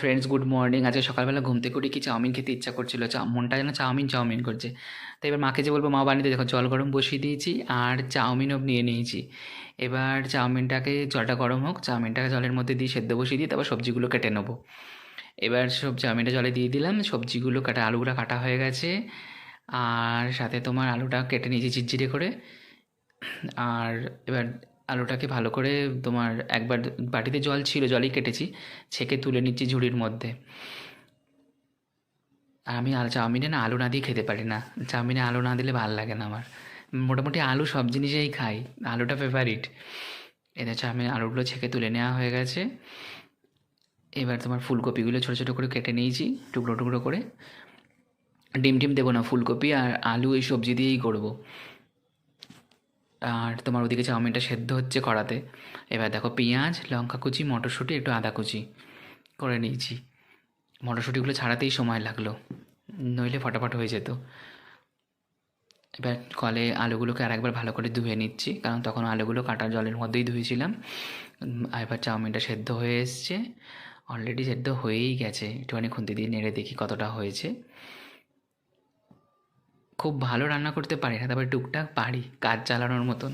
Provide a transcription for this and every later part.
Friends good morning আজকে সকালবেলা ঘুম থেকে উঠে কি চাউমিন খেতে ইচ্ছা করছিল? মনটা যেন চাউমিন চাউমিন করছে। তাই এবার মাকে যে বলব, মা বানিয়ে দেখো, জল গরম বসিয়ে দিয়েছি আর চাউমিনও নিয়ে নিয়েছি। এবার চাউমিনটাকে জলটা গরম হোক, চাউমিনটাকে জলের মধ্যে দিয়ে সেদ্ধ বসিয়ে দিয়ে তারপর সবজিগুলো কেটে নেব। এবার সব চাউমিনটা জলে দিয়ে দিলাম, সবজিগুলো কাটা আলুগুলো কাটা হয়ে গেছে। আর সাথে তোমার আলুটা কেটে নিয়েছি চিরচিরে করে। আর এবার আলুটাকে ভালো করে তোমার একবার বাটিতে জল ছিল, জলই কেটেছি, ছেঁকে তুলে নিচ্ছি ঝুড়ির মধ্যে। আর আমি চাউমিনে না আলু না দিয়ে খেতে পারি না। চাউমিনে আলু না দিলে ভালো লাগে না আমার। মোটামুটি আলু সব জিনিসেই খাই, আলুটা ফেভারিট এদের চাউমিন আলুগুলো ছেঁকে তুলে নেওয়া হয়ে গেছে। এবার তোমার ফুলকপিগুলো ছোটো ছোটো করে কেটে নিয়েছি, টুকরো টুকরো করে। ডিম টিম দেবো না, ফুলকপি আর আলু এই সবজি দিয়েই করব। আর তোমার ওদিকে চাউমিনটা সেদ্ধ হচ্ছে কড়াতে। এবার দেখো পেঁয়াজ, লঙ্কা কুচি, মটরশুঁটি, একটু আদা কুচি করে নিয়েছি। মটরশুঁটিগুলো ছাড়াতেই সময় লাগল, নইলে ফটাফট হয়ে যেত। এবার কলে আলুগুলোকে আরেকবার ভালো করে ধুয়ে নিচ্ছি, কারণ তখন আলুগুলো কাটা জলের মধ্যেই ধুয়েছিলাম। এবার চাউমিনটা সেদ্ধ হয়ে এসছে অলরেডি সেদ্ধ হয়েই গেছে। একটুখানি খুন্তি দিয়ে নেড়ে দেখি কতটা হয়েছে। খুব ভালো রান্না করতে পারি না তারপরে টুকটাক পারি, কাজ চালানোর মতন।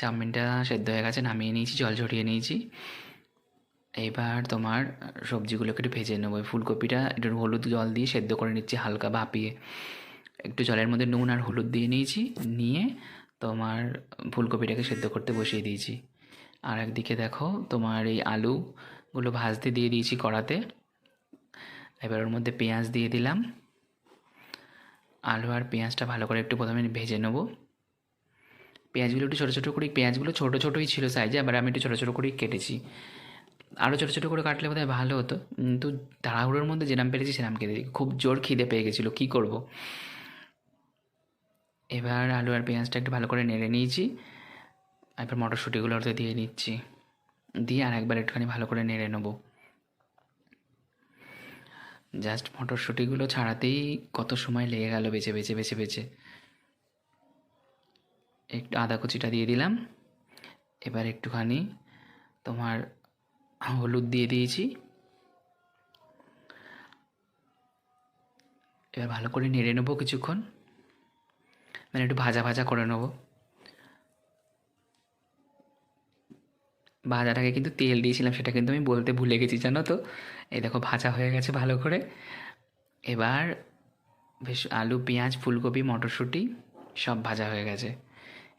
চাউমিনটা সেদ্ধ হয়ে গেছে, নামিয়ে নিয়েছি, জল ঝরিয়ে নিয়েছি। এবার তোমার সবজিগুলোকে একটু ভেজে নেব। ফুলকপিটা একটু হলুদ জল দিয়ে সেদ্ধ করে নিচ্ছি, হালকা ভাপিয়ে। একটু জলের মধ্যে নুন আর হলুদ দিয়ে নিয়েছি, নিয়ে তোমার ফুলকপিটাকে সেদ্ধ করতে বসিয়ে দিয়েছি। আর একদিকে দেখো তোমার এই আলুগুলো ভাজতে দিয়ে দিয়েছি কড়াতে। এবার ওর মধ্যে পেঁয়াজ দিয়ে দিলাম। আলু আর পেঁয়াজটা ভালো করে একটু প্রথমে ভেজে নেব। পেঁয়াজগুলো একটু ছোটো ছোটো করে, পেঁয়াজগুলো ছোটো ছোটোই ছিল সাইজে আবার আমি একটু ছোটো ছোটো করেই কেটেছি। আরও ছোটো ছোটো করে কাটলে বোধহয় ভালো হতো। কিন্তু তাড়াহুড়োর মধ্যে যেরাম পেরেছি সেরাম কেটে খুব জোর খিদে পেয়ে গেছিল, কী করব? এবার আলু আর পেঁয়াজটা একটু ভালো করে নেড়ে নিয়েছি। এবার মটরশুঁটিগুলো ওতে দিয়ে নিচ্ছি। দিয়ে আর একবার একটুখানি ভালো করে নেড়ে নেব। জাস্ট মটরশুঁটিগুলো ছাড়াতেই কত সময় লেগে গেল বেছে বেছে বেছে বেছে একটু আদা কুচিটা দিয়ে দিলাম। এবার একটুখানি তোমার হলুদ দিয়ে দিয়েছি। এবার ভালো করে নেড়ে নেব কিছুক্ষণ। মানে একটু ভাজা ভাজা করে নেব। ভাজাটাকে কিন্তু তেল দিয়েছিলাম, সেটা কিন্তু আমি বলতে ভুলে গেছি, জানো তো? এই দেখো, ভাজা হয়ে গেছে ভালো করে। এবার বেশ আলু, পেঁয়াজ, ফুলকপি, মটরশুঁটি সব ভাজা হয়ে গেছে।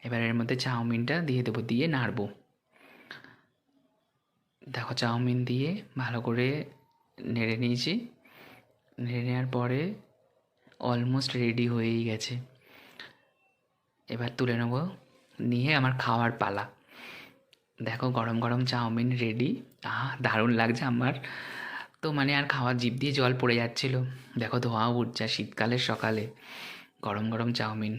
এবার এর মধ্যে চাউমিনটা দিয়ে দেবো, দিয়ে নাড়বো। দেখো, চাউমিন দিয়ে ভালো করে নেড়ে নিয়েছি। নেড়ে নেওয়ার পরে অলমোস্ট রেডি হয়েই গেছে। এবার তুলে নেব নিয়ে আমার খাওয়ার পালা। দেখো গরম গরম চাউমিন রেডি আহ, দারুণ লাগছে আমার। তো মানে আর খাওয়ার জিভ দিয়ে জল পড়ে যাচ্ছিল। দেখো ধোঁয়া উঠছে শীতকালের সকালে। গরম গরম চাউমিন।